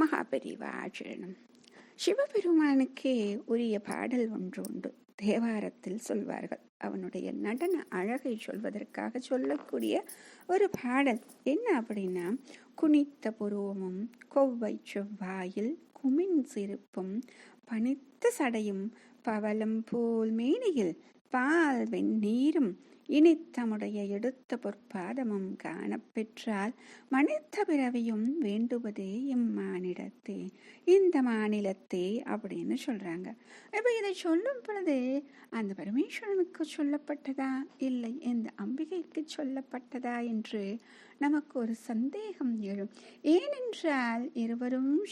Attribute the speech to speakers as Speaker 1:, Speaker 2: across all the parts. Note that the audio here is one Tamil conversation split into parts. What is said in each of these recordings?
Speaker 1: மகாபெரிவாச்சரணம் சிவபெருமானுக்கே உரிய பாடல் ஒன்று உண்டு. தேவாரத்தில் சொல்வார்கள் அவனுடைய நடன அழகை சொல்வதற்காக சொல்லக்கூடிய ஒரு பாடல். என்ன அப்படின்னா குனித்த புருவமும் கொவ்வை செவ்வாயில் குமின் சிரிப்பும் பனித்த சடையும் பவலம் போல் மேனியில் பால் வெந்நீரும் இனி தம்முடைய எடுத்த பொற்பாதமும் காணப்பெற்றால் மனித பிறவியும் வேண்டுவதே இம்மானிடத்தே இந்த மாநிலத்தே அப்படின்னு சொல்றாங்க. இப்போ இதை சொல்லும் பொழுது அந்த பரமேஸ்வரனுக்கு சொல்லப்பட்டதா? இல்லை. இந்த அம்பிகைக்கு சொல்லப்பட்டதா என்று நமக்கு ஒரு சந்தேகம் எழும். ஏனென்றால் இருவரும்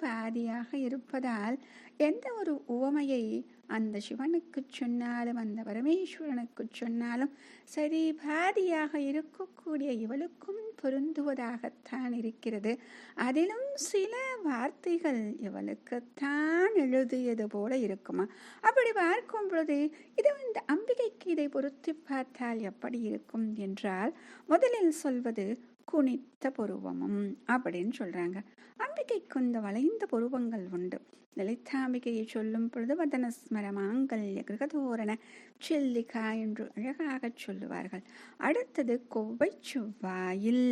Speaker 1: பாதியாக இருப்பதால் எந்த ஒரு உவமையை அந்த சிவனுக்கு சொன்னாலும் அந்த பரமேஸ்வரனுக்கு சொன்னாலும் சரி பாதியாக இருக்கக்கூடிய இவளுக்கும் பொருந்துவதாகத்தான் இருக்கிறது. அதிலும் சில வார்த்தைகள் இவளுக்குத்தான் எழுதியது போல இருக்குமா? அப்படி பார்க்கும் பொழுது இது இந்த அம்பிகைக்கு இதை பொருத்தி பார்த்தால் எப்படி இருக்கும்? என்றால் முதலில் சொல்வது குனித்த புருவமும் அப்படின்னு சொல்றாங்க. அம்பிகைக்கு இந்த வளைந்த புருவங்கள் உண்டு. லலிதாம்பிகையை சொல்லும் பொழுது வதனஸ்மர மாங்கல்ய கிரகதோரண செல்லிகா என்று அழகாக சொல்லுவார்கள். அடுத்தது கொவ்வை செவ்வாயில்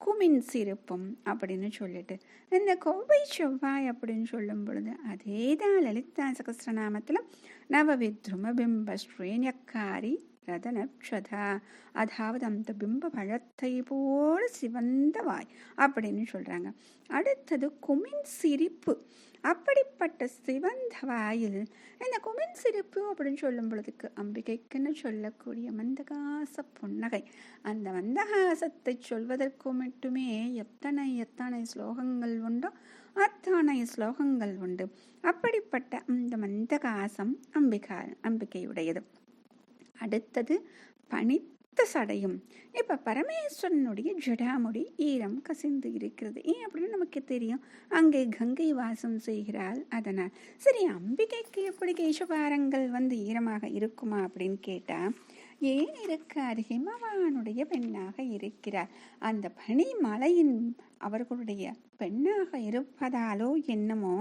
Speaker 1: குமின் சிரிப்பும் அப்படின்னு சொல்லிட்டு. இந்த கொவ்வை செவ்வாய் அப்படின்னு சொல்லும் பொழுது அதே தான் லலிதா சகசிரநாமத்தில் நவவித்ரும பிம்ப ஸ்ரீஞக்காரி ரதனக்ஷதா அதாவது அந்த பிம்ப பழத்தை போல சிவந்த வாய் அப்படின்னு சொல்றாங்க. அடுத்தது குமின் சிரிப்பு. அப்படிப்பட்ட சிவந்த வாயில் இந்த குமின் சிரிப்பு அப்படின்னு சொல்லும் பொழுதுக்கு அம்பிகைக்குன்னு சொல்லக்கூடிய மந்தகாச புன்னகை. அந்த மந்தகாசத்தை சொல்வதற்கு மட்டுமே எத்தனை எத்தனை ஸ்லோகங்கள் உண்டோ அத்தனை ஸ்லோகங்கள் உண்டு. அப்படிப்பட்ட அந்த மந்தகாசம் அம்பிகா அம்பிகையுடையது. அடுத்தது பனித்த சடையும். இப்போ பரமேஸ்வரனுடைய ஜடாமுடி ஈரம் கசிந்து இருக்கிறது. ஏன் அப்படின்னு நமக்கு தெரியும். அங்கே கங்கை வாசம் செய்கிறாள். அதனால் சரி அம்பிகைக்கு எப்படி கேசபாரங்கள் வந்து ஈரமாக இருக்குமா அப்படின்னு கேட்டால் ஏன் இருக்காது ஹிமவானுடைய பெண்ணாக இருக்கிறார்? அந்த பனி மலையின் அவர்களுடைய பெண்ணாக இருப்பதாலோ என்னமோ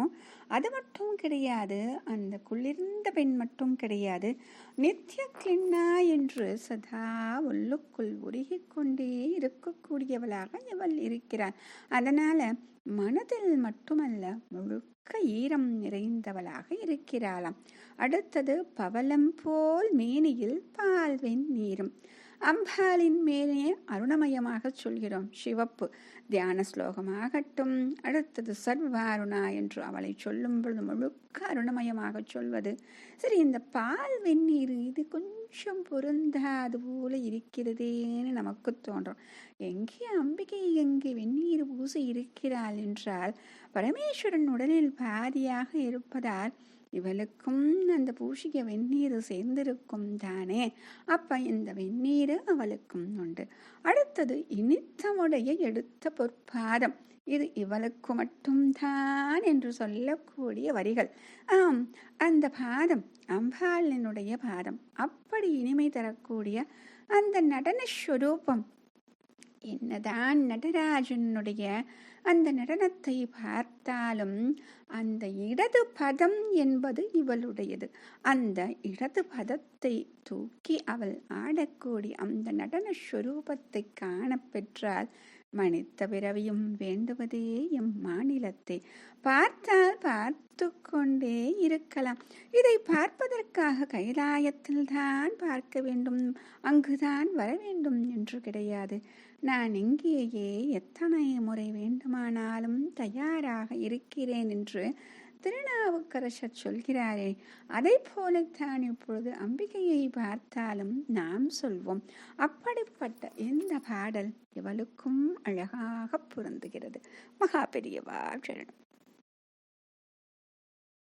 Speaker 1: அது மட்டும் கிடையாது அந்த குளிர்ந்த பெண் மட்டும் கிடையாது நித்ய கிண்ணா என்று சதா உள்ளுக்குள் உருகி கொண்டே இருக்கக்கூடியவளாக இவள் இருக்கிறாள். அதனால மனதில் மட்டுமல்ல முழுக்க ஈரம் நிறைந்தவளாக இருக்கிறாளாம். அடுத்தது பவலம் போல் மேனியில் பால்வெண் நீரும். அம்பாலின் மேலே அருணமயமாக சொல்கிறோம் சிவப்பு தியான ஸ்லோகமாகட்டும். அடுத்தது சர்வாருணா என்று அவளை சொல்லும் பொழுது முழுக்க அருணமயமாக சொல்வது. சரி இந்த பால் வெந்நீர் இது கொஞ்சம் பொருந்தாது போல இருக்கிறதேன்னு நமக்கு தோன்றும். எங்கே அம்பிகை எங்கே வெந்நீர் பூசி இருக்கிறாள் என்றால் பரமேஸ்வரன் உடலில் பாதியாக இருப்பதால் இவளுக்கும் அந்த பூஷிக வெந்நீர் சேர்ந்திருக்கும் தானே. அப்ப இந்த வெந்நீர் அவளுக்கும் உண்டு. அடுத்தது இனித்தமுடைய எடுத்த பொற்பாதம். இது இவளுக்கு மட்டும்தான் என்று சொல்லக்கூடிய வரிகள். ஆம் அந்த பாதம் அம்பாளினுடைய பாதம். அப்படி இனிமை தரக்கூடிய அந்த நடன ஸ்வரூபம் என்னதான் நடராஜனுடைய அந்த நடனத்தை பார்த்தாலும் அந்த இடது பதம் என்பது இவளுடையது. அந்த இடது பதத்தை தூக்கி அவள் ஆடக்கூடிய அந்த நடன ஸ்வரூபத்தை காணப்பெற்றால் மனித பிறவியும் வேண்டுவதே எம் மாநிலத்தை. பார்த்தால் பார்த்து கொண்டே இருக்கலாம். இதை பார்ப்பதற்காக கைலாயத்தில் தான் பார்க்க வேண்டும். அங்குதான் வர வேண்டும் என்று கிடையாது. நான் இங்கேயே எத்தனை முறை வேண்டுமானாலும் தயாராக இருக்கிறேன் என்று திருநாவுக்கரசர் சொல்கிறாரே அதை போலத்தான் இப்பொழுது அம்பிகையை பார்த்தாலும் நாம் சொல்வோம். அப்படிப்பட்ட இந்த பாடல் இவளுக்கும் அழகாக பொருந்துகிறது? மகா பெரியவா சரணம்